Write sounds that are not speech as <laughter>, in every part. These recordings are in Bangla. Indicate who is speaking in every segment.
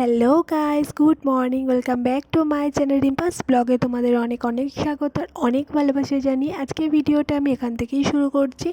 Speaker 1: Hello guys, good morning, welcome back to my channel Rimpa's ব্লগে তোমাদের অনেক অনেক স্বাগত আর অনেক ভালোবাসা জানি আজকে ভিডিওটা আমি এখান থেকেই শুরু করছি।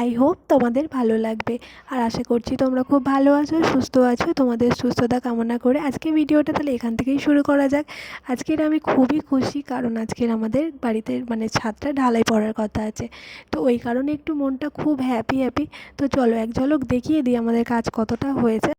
Speaker 1: আই হোপ তোমাদের ভালো লাগবে আর আশা করছি তোমরা খুব ভালো আছো, সুস্থ আছো, তোমাদের সুস্থতা কামনা করে আজকে ভিডিওটা তাহলে এখান থেকেই শুরু করা যাক। আজকের আমি খুবই খুশি কারণ আজকের আমাদের বাড়িতে মানে ছাদটা ঢালাই পড়ার কথা আছে। তো ওই কারণে একটু মনটা খুব হ্যাপি হ্যাপি তো চলো এক ঝলক দেখিয়ে দিই আমাদের কাজ কতটা হয়েছে।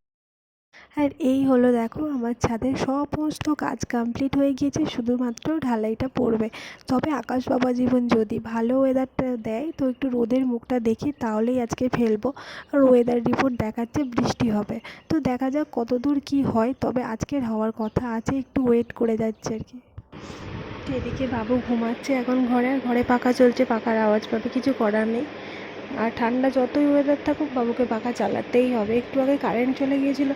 Speaker 1: আর এই হলো দেখো আমার ছাদের সমস্ত কাজ কমপ্লিট হয়ে গিয়েছে, শুধুমাত্র ঢালাইটা পড়বে। তবে আকাশ বাবা জীবন যদি ভালো ওয়েদারটা দেয়, তো একটু রোদের মুখটা দেখি তাহলেই আজকে ফেলব। আর ওয়েদার রিপোর্ট দেখাচ্ছে বৃষ্টি হবে। তো দেখা যাক কত দূর কী হয়, তবে আজকের হওয়ার কথা আছে, একটু ওয়েট করে যাচ্ছে আর কি। এদিকে বাবু ঘুমাচ্ছে এখন ঘরে আর ঘরে পাখা চলছে, পাখার আওয়াজ পাবে, কিছু করার নেই। আর ঠান্ডা যতই ওয়েদার থাকুক, বাবুকে পাখা চালাতেই হবে। একটু আগে কারেন্ট চলে গিয়েছিল।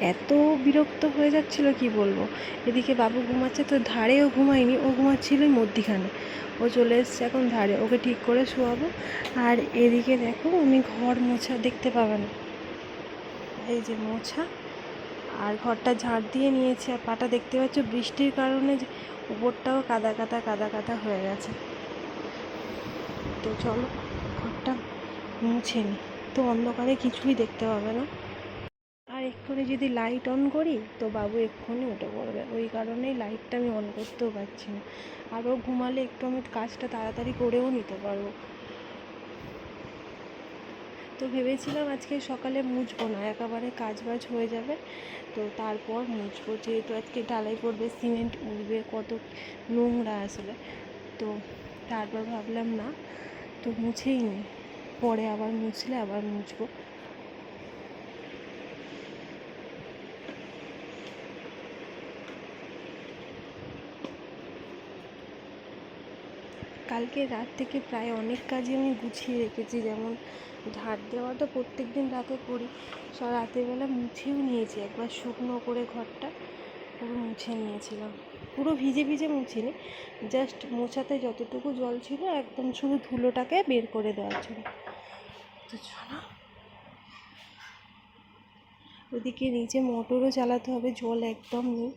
Speaker 1: এত বিরক্ত হয়ে যাচ্ছিল, কি বলব? এদিকে বাবু ঘুমাচ্ছে, তো ধারেও ঘুমায়নি। ও ঘুমাচ্ছিলই মধ্যিখানে। ও চলে এসছে এখন ধারে। ওকে ঠিক করে শোয়াবো। আর এদিকে দেখো আমি ঘর মোছা দেখতে পাবে না এই যে মোছা। আর ঘরটা ঝাড় দিয়ে নিয়েছে। আর পাটা দেখতে পাচ্ছ, বৃষ্টির কারণে উপরটাও কাদা কাদা কাদা কাদা হয়ে গেছে। তো চলো। মুছে নি। তো অন্ধকারে কিছুই দেখতে পাবে না। আর এক্ষুনি যদি লাইট অন করি, তো বাবু এক্ষুনি উঠে পড়বে। ওই কারণেই লাইটটা আমি অন করতেও পারছি না। আর ও ঘুমালে একটু আমি কাজটা তাড়াতাড়ি করেও নিতে পারব। তো ভেবেছিলাম আজকে সকালে মুছবো না, একেবারে কাজ বাজ হয়ে যাবে। তো তারপর মুছবো, যেহেতু আজকে ঢালাই পড়বে, সিমেন্ট উঠবে কত নোংরা আসলে। তো তারপর ভাবলাম না, তো মুছেই নি। পরে আবার মুছলে আবার মুছবো। কালকে রাত থেকে প্রায় অনেক কাজই আমি গুছিয়ে রেখেছি, যেমন ঝাড় দেওয়াটা প্রত্যেক দিন রাতে করি সব রাতের বেলা মুছেও নিয়েছি, একবার শুকনো করে ঘরটা পুরো মুছে নিয়েছিলাম। পুরো ভিজে ভিজে মুছিনি জাস্ট মোছাতে যতটুকু জল ছিল একদম শুধু ধুলোটাকে বের করে দেওয়ার জন্য। ওদিকে নিচে মোটরও চালাতে হবে, জল একদম নেই।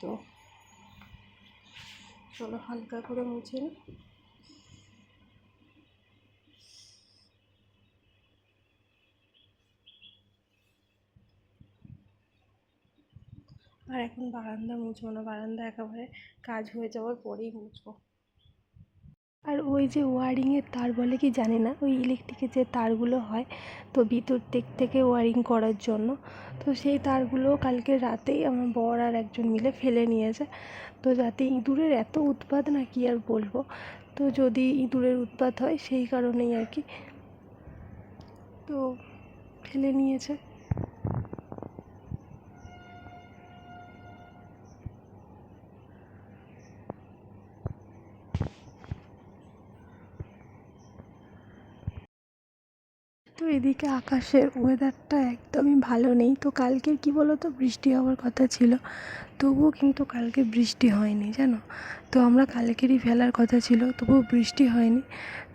Speaker 1: তো চলো হালকা করে মুছে আর এখন বারান্দা মুছবো না, বারান্দা একেবারে কাজ হয়ে যাওয়ার পরেই মুছবো। আর ওই যে ওয়ারিংয়ের তার বলে কি জানি না, ওই ইলেকট্রিকের যে তারগুলো হয় তো ভিতর দিক থেকে ওয়ারিং করার জন্য। তো সেই তারগুলো কালকে রাতেই আমার বর আর একজন মিলে ফেলে নিয়েছে। তো যাতে ইঁদুরের এত উৎপাত না কি আর বলব? তো যদি ইঁদুরের উৎপাত হয় সেই কারণেই আর কি। তো ফেলে নিয়েছে। এদিকে আকাশের ওয়েদারটা একদমই ভালো নেই। তো কালকের কী বলো তো বৃষ্টি হওয়ার কথা ছিল। তবুও কিন্তু কালকে বৃষ্টি হয়নি, জানো? তো আমরা কালকেরই ফেলার কথা ছিল, তবুও বৃষ্টি হয়নি।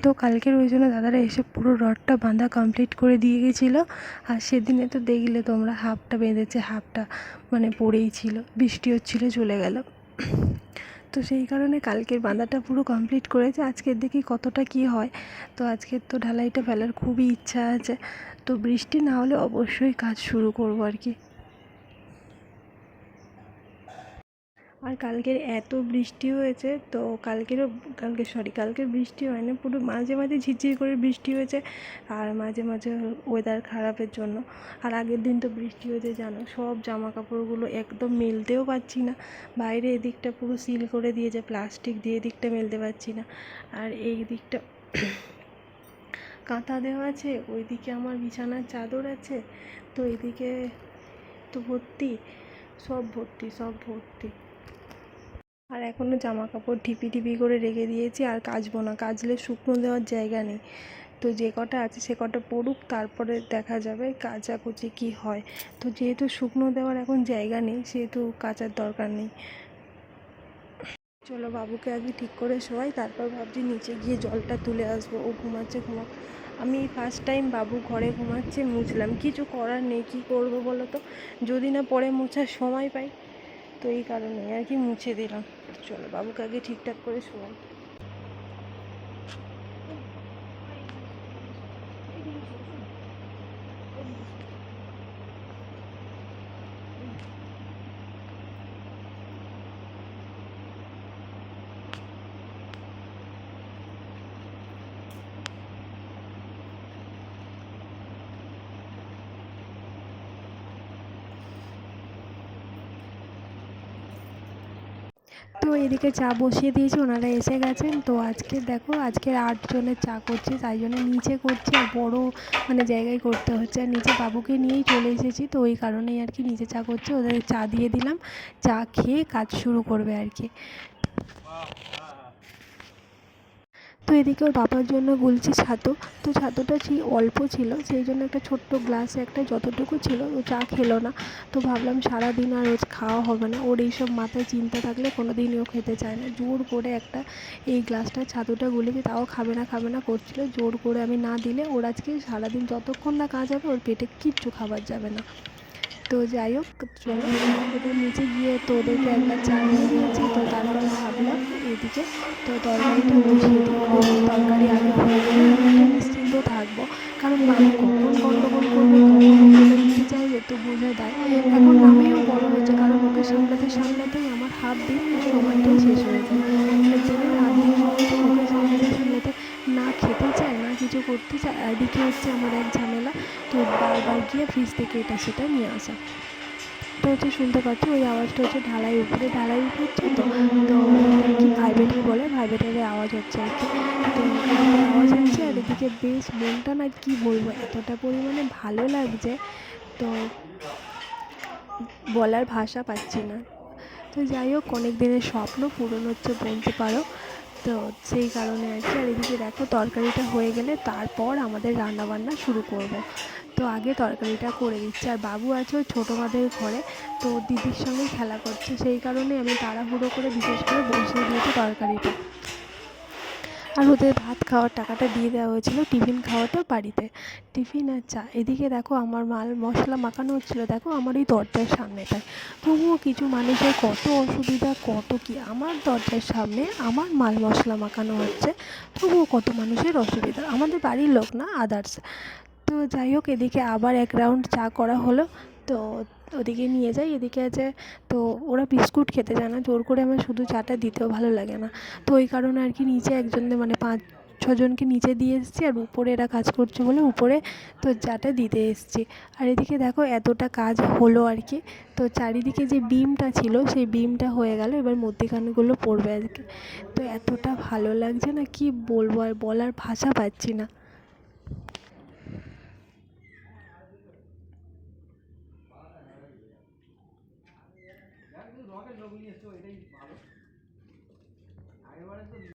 Speaker 1: তো কালকের ওই জন্য দাদারা এসে পুরো রডটা বাঁধা কমপ্লিট করে দিয়ে গেছিল। আর সেদিনে তো দেখলে তোমরা, হাফটা বেঁধেছে, হাফটা মানে পড়েই ছিল। বৃষ্টি হচ্ছিল, চলে গেল। তো সেই কারণে কালকের বাঁধাটা পুরো কমপ্লিট করেছে। আজকের দেখি কতটা কি হয়। তো আজকের তো ঢালাইটা ফেলার খুবই ইচ্ছা আছে। তো বৃষ্টি না হলে অবশ্যই কাজ শুরু করব আর কি। আর কালকের এত বৃষ্টি হয়েছে, তো কালকেরও, কালকে সরি কালকের বৃষ্টি হয়নি, পুরো মাঝে মাঝে ঝিরঝির করে বৃষ্টি হয়েছে, আর মাঝে মাঝে ওয়েদার খারাপের জন্য। আর আগের দিন তো বৃষ্টি হয়েছে, জানো, সব জামা কাপড়গুলো একদম মেলতেও পারছি না। বাইরে এদিকটা পুরো সিল করে দিয়েছে প্লাস্টিক দিয়ে এদিকটা মেলতে পারছি না। আর এই দিকটা <coughs> কাঁথা দেওয়া আছে, ওইদিকে আমার বিছানার চাদর আছে, তো এদিকে তো ভর্তি, সব ভর্তি সব ভর্তি। আর এখনও জামা কাপড় ঢিপি ঢিপি করে রেখে দিয়েছি আর কাচবো না, কাচলে শুকনো দেওয়ার জায়গা নেই। তো যে কটা আছে সে কটা পড়ুক, তারপরে দেখা যাবে কাচাকুচি কী হয়। তো যেহেতু শুকনো দেওয়ার এখন জায়গা নেই, সেহেতু কাচার দরকার নেই। চলো বাবুকে আগে ঠিক করে শোয়াই, তারপর ভাবছি নিচে গিয়ে জলটা তুলে আসব, ও ঘুমাচ্ছে, ঘুমাক। আমি ফার্স্ট টাইম বাবু ঘরে ঘুমাচ্ছে, মুছলাম। কিছু করার নেই, কী করব বলো তো? যদি না পরে মোছার সময় পাই। তো এই কারণে আর কি মুছে দিলাম। চলো বাবুকে আগে ঠিকঠাক করে শোয়াই। তো এদিকে চা বসিয়ে দিয়েছি, ওনারা এসে গেছেন। তো আজকে দেখো আজকের আটজনের চা করছি, তাই জন্য নিচে করছি বড়ো মানে জায়গায় করতে হচ্ছে। আর নিচে বাবুকে নিয়েই চলে এসেছি, তো ওই কারণেই আর কি নিচে চা করছে। ওদের চা দিয়ে দিলাম, চা খেয়ে কাজ শুরু করবে আর কি। তো এদিকে ওর বাবার জন্য গুলছি ছাতু। তো ছাতুটা ছি অল্প ছিল, সেই জন্য একটা ছোট্ট গ্লাসে একটা যতটুকু ছিল ও চা খেলো না। তো ভাবলাম সারাদিন আর রোজ খাওয়া হবে না। ওর এইসব মাথায় চিন্তা থাকলে কোনো দিনই ও খেতে চায় না। জোর করে একটা এই গ্লাসটা, ছাতুটা গুলেছি, তাও খাবে না খাবে না করছিল। জোর করে আমি না দিলে ওর আজকে সারাদিন যতক্ষণ না কাজ হবে ওর পেটে কিচ্ছু খাবার যাবে না। তো যাই হোক নিচে গিয়ে তো ওদেরকে একটা চা দিয়ে দিয়েছি তো তারপর ভাবলাম এদিকে। তো তরকারিটা বসিয়ে দিই। তরকারি আগে নিশ্চিন্ত থাকব। কারণ বাড়ি কখন গন্ডগোল করবে দিতে চাইবে, তো বোঝা দেয় এখন আমিও বড় হয়েছে, কারণ ওকে সামলাতে সামলাতেই আমার হাত দিয়ে সময়টাই শেষ হয়ে যায়। কিছু করতে চায়। এদিকে হচ্ছে আমার এক ঝামেলা। তো বারবার গিয়ে ফ্রিজ থেকে এটা সেটা নিয়ে আসা। তো হচ্ছে শুনতে পাচ্ছ ওই আওয়াজটা হচ্ছে ঢালাই উপরে। ঢালাই হচ্ছে তো তো কি ভাইব্রেটার বলে? ভাইব্রেটারের আওয়াজ হচ্ছে আর কি। তো আওয়াজ হচ্ছে আর এদিকে বেশ মনটা না কি বলব, এতটা পরিমাণে ভালো লাগছে তো বলার ভাষা পাচ্ছি না। তো যাই হোক অনেক দিনের স্বপ্ন পূরণ হচ্ছে, বলতে পারো। তো সেই কারণে আর কি। আর এদিকে দেখো তরকারিটা হয়ে গেলে তারপর আমাদের রান্নাবান্না শুরু করব। তো আগে তরকারিটা করে দিচ্ছি আর বাবু আছে ওই ছোটো মাদের ঘরে, তো দিদির সঙ্গে খেলা করছে। সেই কারণে আমি তাড়াহুড়ো করে বিশেষ করে বসিয়ে দিয়েছি তরকারিটা। আর ওদের ভাত খাওয়ার টাকাটা দিয়ে দেওয়া হয়েছিল টিফিন খাওয়াটা বাড়িতে। টিফিন আর চা। এদিকে দেখো আমার মাল মশলা মাখানো হচ্ছিল। দেখো আমার এই দরজার সামনেটায়। তবুও কিছু মানুষের কত অসুবিধা, কত কি? আমার দরজার সামনে আমার মাল মশলা মাখানো হচ্ছে। তবুও কত মানুষের অসুবিধা। আমাদের বাড়ির লোক না আদার্স তো যাই হোক, এদিকে আবার এক রাউন্ড চা করা হলো। তো ওদিকে নিয়ে যাই, এদিকে আছে তো ওরা বিস্কুট খেতে চায় না, জোর করে আমার শুধু চাটা দিতেও ভালো লাগে না। তো ওই কারণে আর কি নিচে একজনদের মানে পাঁচ, ছজনকে নিচে দিয়ে এসেছি আর উপরে এরা কাজ করছে বলে উপরে তো চাটা দিতে এসেছি। আর এদিকে দেখো এতটা কাজ হলো আর কি। তো চারিদিকে যে বিমটা ছিল, সেই বিমটা হয়ে গেল, এবার মধ্যিখানেগুলো পড়বে আজকে তো এতটা ভালো লাগছে না, কি বলব আর বলার ভাষা পাচ্ছি না।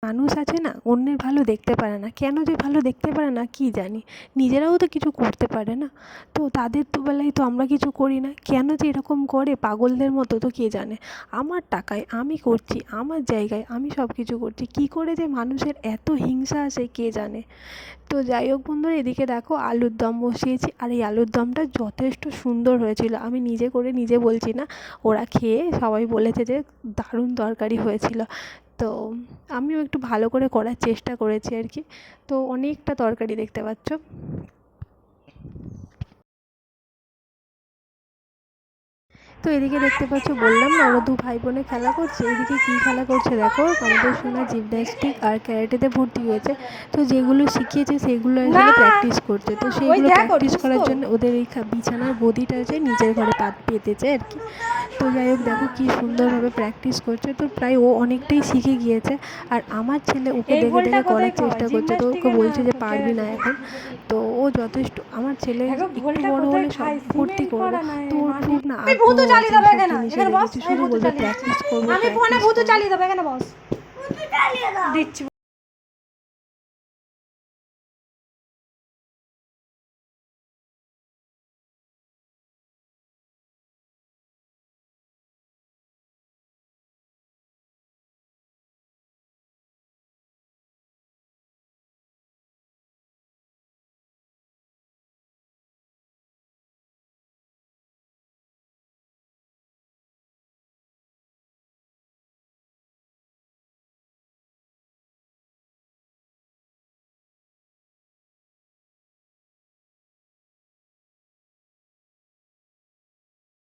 Speaker 1: মানুষ আছে না, অন্যের ভালো দেখতে পারে না। কেন যে ভালো দেখতে পারে না, কী জানি? নিজেরাও তো কিছু করতে পারে না। তো তাদের তো বেলায় তো আমরা কিছু করি না। কেন যে এরকম করে পাগলদের মতো তো কে জানে? আমার টাকায় আমি করছি, আমার জায়গায় আমি সব কিছু করছি। কী করে যে মানুষের এত হিংসা আসে কে জানে? তো যাই হোক বন্ধুরা, এদিকে দেখো আলুর দম বসিয়েছি। আর এই আলুর দমটা যথেষ্ট সুন্দর হয়েছিল। আমি নিজে করে নিজে বলছি না, ওরা খেয়ে সবাই বলেছে যে দারুণ তরকারি হয়েছিল। তো আমিও একটু ভালো করে করার চেষ্টা করেছি আর কি। তো অনেকটা তরকারি দেখতে পাচ্ছ। তো এদিকে দেখতে পাচ্ছ বললাম না ওরা দু ভাই বোনে খেলা করছে। এদিকে কী খেলা করছে দেখো আমাদের সোনা জিমন্যাস্টিক আর ক্যারেটেতে ভর্তি হয়েছে। তো যেগুলো শিখিয়েছে সেগুলো আসলে প্র্যাকটিস করছে। তো সেইগুলো প্র্যাকটিস করার জন্য ওদের এই বিছানার গদিটা আছে নিজের ঘরে পাত পেতেছে আর কি। তো যাই হোক দেখো কী সুন্দরভাবে প্র্যাকটিস করছে। তো প্রায় ও অনেকটাই শিখে গিয়েছে। আর আমার ছেলে ওকে দেখে দেখে করার চেষ্টা করছে। তো ওকে বলছে যে পারবি না এখন। তো ও যথেষ্ট আমার ছেলে একটু বড় হলে সব ভর্তি করব। তো ওর। খুব না আগ্রহ
Speaker 2: চালিয়ে দেবে এখানে, এখানে বস, আমি
Speaker 1: শুধু
Speaker 2: চালিয়ে আমি ফোনে ভূত চালিয়ে দেবো এখানে বস। দিচ্ছি।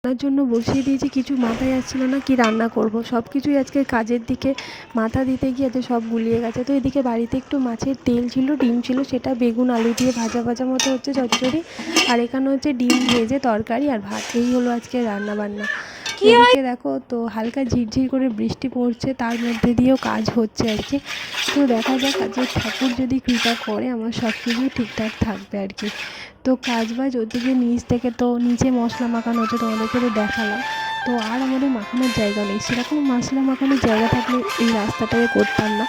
Speaker 1: রান্নার জন্য বসিয়ে দিয়েছি কিছু মাথায় আসছিল না কি রান্না করব। সব কিছুই আজকে কাজের দিকে মাথা দিতে গিয়ে আজকে সব গুলিয়ে গেছে। তো এদিকে বাড়িতে একটু মাছের তেল ছিল ডিম ছিল সেটা বেগুন আলু দিয়ে ভাজা ভাজা মতো হচ্ছে চচ্চড়ি। আর এখানে হচ্ছে ডিম ভেজে তরকারি আর ভাত। এই হলো আজকে রান্না বান্না
Speaker 2: কি?
Speaker 1: এদিকে দেখো তো হালকা ঝিরঝির করে বৃষ্টি পড়ছে তার মধ্যে দিয়েও কাজ হচ্ছে আর কি তো দেখা যাক আজকে ঠাকুর যদি কৃপা করে আমার সব কিছুই ঠিকঠাক থাকবে আর কি। তো কাজ বাজ ওদিকে নিচ থেকে তো নিচে মশলা মাখানো হচ্ছে তোমাদেরকে তো দেখালাম। তো আর আমাদের মাখানোর জায়গা নেই। সেরকম মশলা মাখানোর জায়গা থাকলে এই রাস্তাটাকে করতাম না।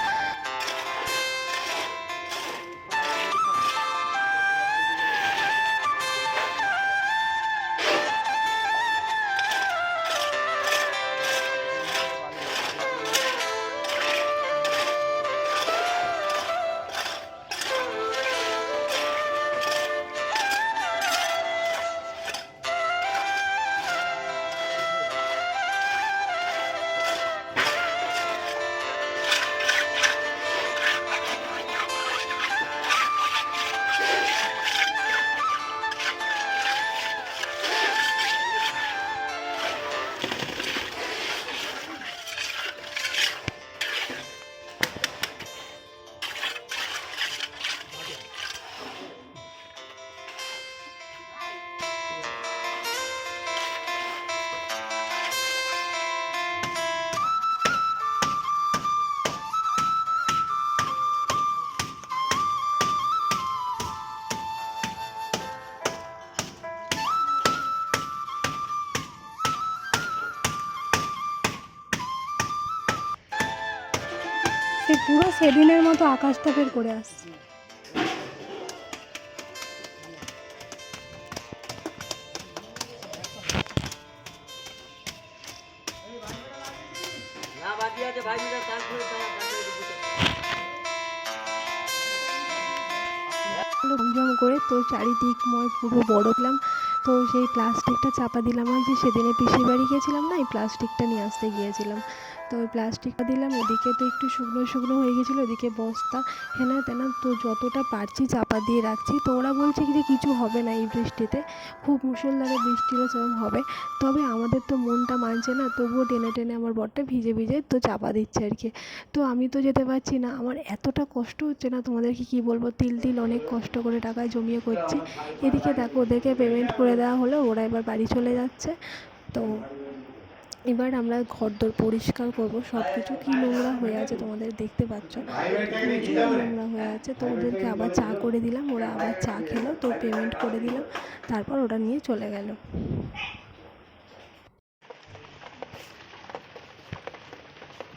Speaker 2: সে পুরো সেদিনের মতো আকাশটা বের করে আসছে।
Speaker 3: করে
Speaker 1: জমজম তো চারিদিকময় পুরো বড় দিলাম তো সেই প্লাস্টিকটা চাপা দিলাম আর যে সেদিনে পিসির বাড়ি গিয়েছিলাম না এই প্লাস্টিকটা নিয়ে আসতে গিয়েছিলাম। তো ওই প্লাস্টিকটা দিলাম, ওদিকে তো একটু শুকনো শুকনো হয়ে গেছিল, ওদিকে বস্তা, হেনা তেনা, তো যতটা পারছি চাপা দিয়ে রাখছি। তো ওরা বলছে কি যে কিছু হবে না এই বৃষ্টিতে, খুব মুষলধারে বৃষ্টি হলে সেরকম হবে। তবে আমাদের তো মনটা মানছে না, তবুও টেনে টেনে আমার বরটা ভিজে ভিজে তো চাপা দিচ্ছে আর কি। তো আমি তো যেতে পারছি না, আমার এতটা কষ্ট হচ্ছে না তোমাদেরকে কি বলব, তিল তিল অনেক কষ্ট করে টাকা জমিয়ে করছি। এদিকে দেখো, ওদেরকে পেমেন্ট করে দেওয়া হলো, ওরা এবার বাড়ি চলে যাচ্ছে। তো এবার আমরা ঘরদোর পরিষ্কার করব সব কিছু কী নোংরা হয়ে আছে তোমাদের দেখতে পাচ্ছ? প্রচুর নোংরা হয়ে আছে। তো ওদেরকে আবার চা করে দিলাম, ওরা আবার চা খেলো, তো পেমেন্ট করে দিলাম। তারপর ওরা নিয়ে চলে গেল।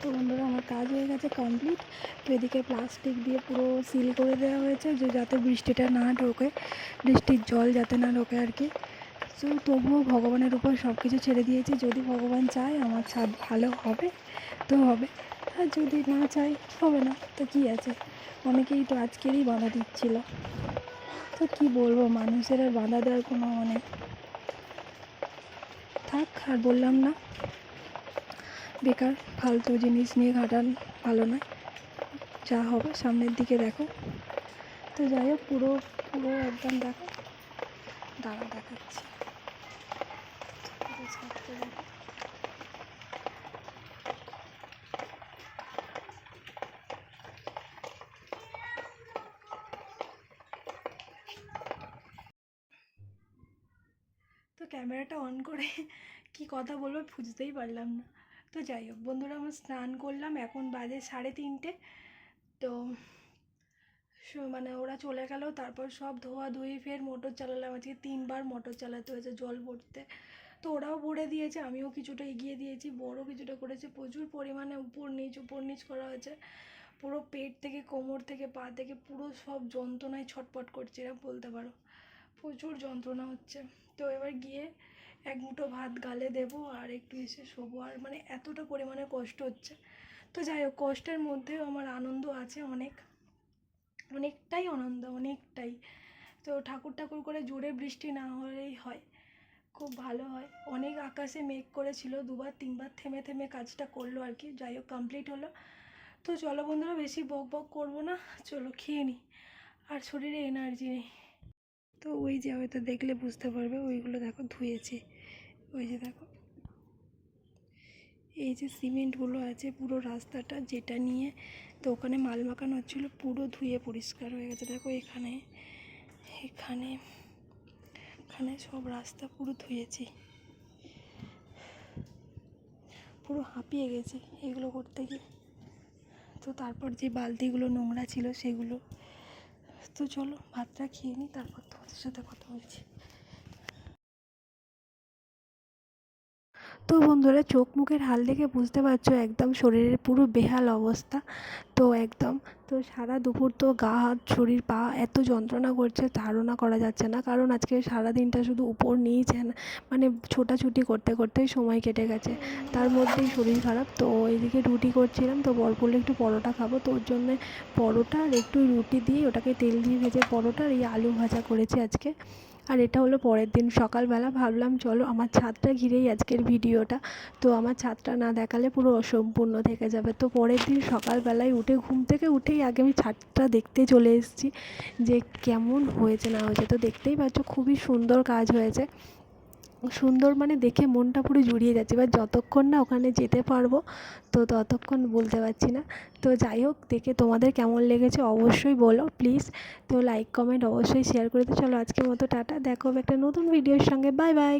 Speaker 2: তো বন্ধুরা, আমার কাজ হয়ে গেছে কমপ্লিট তো এদিকে প্লাস্টিক দিয়ে পুরো সিল করে দেওয়া হয়েছে, যে যাতে বৃষ্টিটা না ঢোকে, বৃষ্টির জল যাতে না ঢোকে আর কি। তো তবুও ভগবানের উপর সব কিছু ছেড়ে দিয়েছি। যদি ভগবান চায়, আমার ছাদ ভালো হবে, তো হবে। আর যদি না চাই হবে না। তো কি আছে? অনেকেই তো আজকেরই বাধা দিচ্ছিল। তো কি বলব, মানুষের আর বাধা দেওয়ার কোনো মানে থাক, আর বললাম না। বেকার, ফালতু জিনিস নিয়ে ঘাটান ভালো নয়। যা হবে, সামনের দিকে দেখো। তো যাই হোক, পুরো পুরো একদম দেখো। দাঁড়া, দেখাচ্ছি। তো ক্যামেরাটা অন করে কি কথা বলব বুঝতেই পারলাম না। তো যাই হোক, বন্ধুরা আমার স্নান করলাম, এখন বাজে সাড়ে তিনটে। তো মানে ওরা চলে গেল, তারপর সব ধোয়া ধুয়ে ফের মোটর চালালাম। আজকে তিনবার মোটর চালাতে হয়েছে জল ভরতে। তো ওরাও ভরে দিয়েছে, আমিও কিছুটা এগিয়ে দিয়েছি বড় কিছুটা করেছে। প্রচুর পরিমাণে উপর নিচ উপর নিচ করা হয়েছে। পুরো পেট থেকে, কোমর থেকে, পা থেকে, পুরো সব যন্ত্রণায় ছটপট করছে এরা বলতে পারো। প্রচুর যন্ত্রণা হচ্ছে। তো এবার গিয়ে এক মুঠো ভাত গালে দেবো আর একটু এসে শোবো। আর মানে এতটা পরিমাণে কষ্ট হচ্ছে। তো যাই হোক, কষ্টের মধ্যেও আমার আনন্দ আছে অনেক। অনেকটাই আনন্দ, অনেকটাই। তো ঠাকুর ঠাকুর করে জোরে বৃষ্টি না হলেই হয়। খুব ভালো হয়। অনেক আকাশে মেঘ করেছিল, দুবার তিনবার থেমে থেমে কাজটা করল আর কি। যাই হোক কমপ্লিট হলো। তো চলো বন্ধুরা, বেশি বক বক করব না। চলো খেয়ে নিই আর শরীরে এনার্জি নেই। তো ওই যে হয়তো দেখলে বুঝতে পারবে, ওইগুলো দেখো ধুয়েছে। ওই যে দেখো। এই যে সিমেন্টগুলো আছে পুরো রাস্তাটা যেটা নিয়ে তো ওখানে মাল মাখানো হচ্ছিল, পুরো ধুয়ে পরিষ্কার হয়ে গেছে। দেখো এখানে এখানে এখানে সব রাস্তা পুরো ধুয়েছি। পুরো হাঁপিয়ে গেছি এগুলো করতে গিয়ে। তো তারপর যে বালতিগুলো নোংরা ছিল সেগুলো। তো চলো ভাতটা খেয়ে নিই তারপর তোমাদের সাথে কথা বলছি।
Speaker 1: তো বন্ধুরা চোখ মুখের হাল দেখে বুঝতে পারছ, একদম শরীরের পুরো বেহাল অবস্থা। তো একদম, তো সারা দুপুর তো গা, হাত, শরীর, পা এত যন্ত্রণা করছে, ধারণা করা যাচ্ছে না। কারণ আজকে সারা দিনটা শুধু উপর হ্যান মানে ছোটাছুটি করতে করতেই সময় কেটে গেছে। তার মধ্যেই শরীর খারাপ, তো এদিকে রুটি করছিলাম, তো বর বলল একটু পরোটা খাব। তো ওর জন্যে পরোটা আর একটু রুটি দিয়ে ওটাকে তেল দিয়ে ভেজে পরোটা আর এই আলু ভাজা করেছি আজকে। আর এটা হলো পরের দিন সকালবেলা। ভাবলাম, চলো আমার ছাদটা ঘিরেই আজকের ভিডিওটা। তো আমার ছাদটা না দেখালে পুরো অসম্পূর্ণ থেকে যাবে। তো পরের দিন সকালবেলায় উঠে, ঘুম থেকে উঠেই আগে আমি ছাদটা দেখতে চলে এসেছি যে কেমন হয়েছে না হয়েছে। তো দেখতেই পাচ্ছ, খুবই সুন্দর কাজ হয়েছে। সুন্দর মানে দেখে মনটা পুরো জুড়িয়ে যাচ্ছে। এবার যতক্ষণ না ওখানে যেতে পারব, তো ততক্ষণ বলতে পারছি না। তো যাই হোক, দেখে তোমাদের কেমন লেগেছে অবশ্যই বলো প্লিজ তো লাইক কমেন্ট অবশ্যই শেয়ার করে দিও। চলো আজকের মতো টাটা, দেখো একটা নতুন ভিডিওর সঙ্গে। Bye bye